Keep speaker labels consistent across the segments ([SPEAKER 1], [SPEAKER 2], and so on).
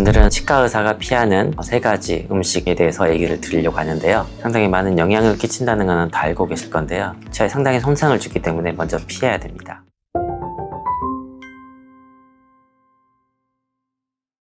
[SPEAKER 1] 오늘은 치과 의사가 피하는 세 가지 음식에 대해서 얘기를 드리려고 하는데요. 상당히 많은 영향을 끼친다는 것은 다 알고 계실 건데요. 치아에 상당히 손상을 주기 때문에 먼저 피해야 됩니다.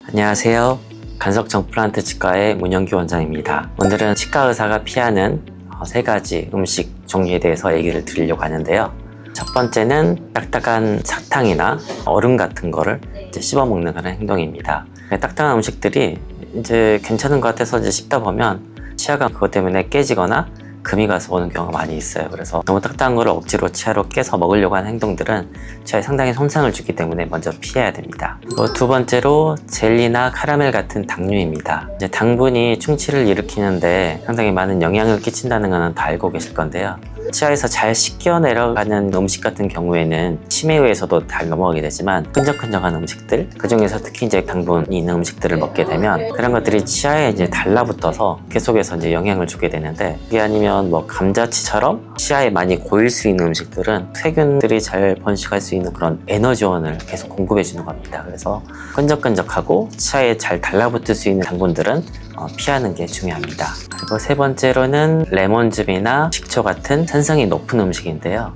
[SPEAKER 1] 안녕하세요. 간석정 플란트 치과의 문영규 원장입니다. 오늘은 치과 의사가 피하는 어, 세 가지 음식 종류에 대해서 얘기를 드리려고 하는데요. 첫 번째는 딱딱한 사탕이나 얼음 같은 거를 이제 씹어 먹는 그런 행동입니다. 딱딱한 음식들이 이제 괜찮은 것 같아서 이제 씹다 보면 치아가 그것 때문에 깨지거나 금이 가서 오는 경우가 많이 있어요. 그래서 너무 딱딱한 거를 억지로 치아로 깨서 먹으려고 하는 행동들은 치아에 상당히 손상을 주기 때문에 먼저 피해야 됩니다. 두 번째로 젤리나 카라멜 같은 당류입니다. 이제 당분이 충치를 일으키는데 상당히 많은 영향을 끼친다는 것은 다 알고 계실 건데요. 치아에서 잘 씻겨 내려가는 음식 같은 경우에는 침에 의해서도 잘 넘어가게 되지만 끈적끈적한 음식들 그 중에서 특히 이제 당분이 있는 음식들을 먹게 되면 그런 것들이 치아에 이제 달라붙어서 계속해서 이제 영향을 주게 되는데 그게 아니면 뭐 감자치처럼 치아에 많이 고일 수 있는 음식들은 세균들이 잘 번식할 수 있는 그런 에너지원을 계속 공급해 주는 겁니다. 그래서 끈적끈적하고 치아에 잘 달라붙을 수 있는 당분들은 어, 피하는 게 중요합니다. 그리고 세 번째로는 레몬즙이나 식초 같은 산성이 높은 음식인데요.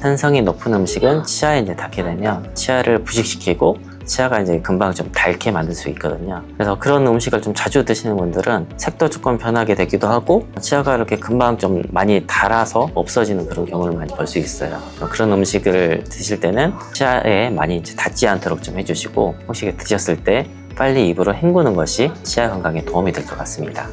[SPEAKER 1] 산성이 높은 음식은 치아에 이제 닿게 되면 치아를 부식시키고 치아가 이제 금방 좀 닳게 만들 수 있거든요. 그래서 그런 음식을 좀 자주 드시는 분들은 색도 조금 변하게 되기도 하고 치아가 이렇게 금방 좀 많이 닳아서 없어지는 그런 경우를 많이 볼 수 있어요. 그런 음식을 드실 때는 치아에 많이 닿지 않도록 좀 해주시고 혹시 드셨을 때 빨리 입으로 헹구는 것이 치아 건강에 도움이 될 것 같습니다.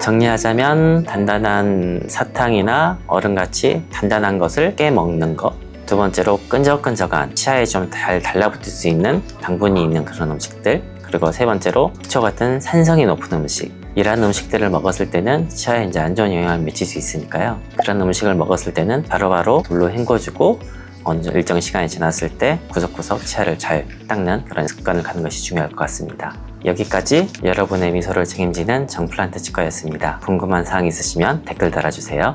[SPEAKER 1] 정리하자면 단단한 사탕이나 얼음같이 단단한 것을 깨 먹는 것. 두 번째로 끈적끈적한 치아에 좀 잘 달라붙을 수 있는 당분이 있는 그런 음식들. 그리고 세 번째로 식초 같은 산성이 높은 음식. 이런 음식들을 먹었을 때는 치아에 이제 안 좋은 영향을 미칠 수 있으니까요. 그런 음식을 먹었을 때는 바로바로 물로 헹궈주고 어느 일정 시간이 지났을 때 구석구석 치아를 잘 닦는 그런 습관을 갖는 것이 중요할 것 같습니다. 여기까지 여러분의 미소를 책임지는 정플란트 치과였습니다. 궁금한 사항 있으시면 댓글 달아주세요.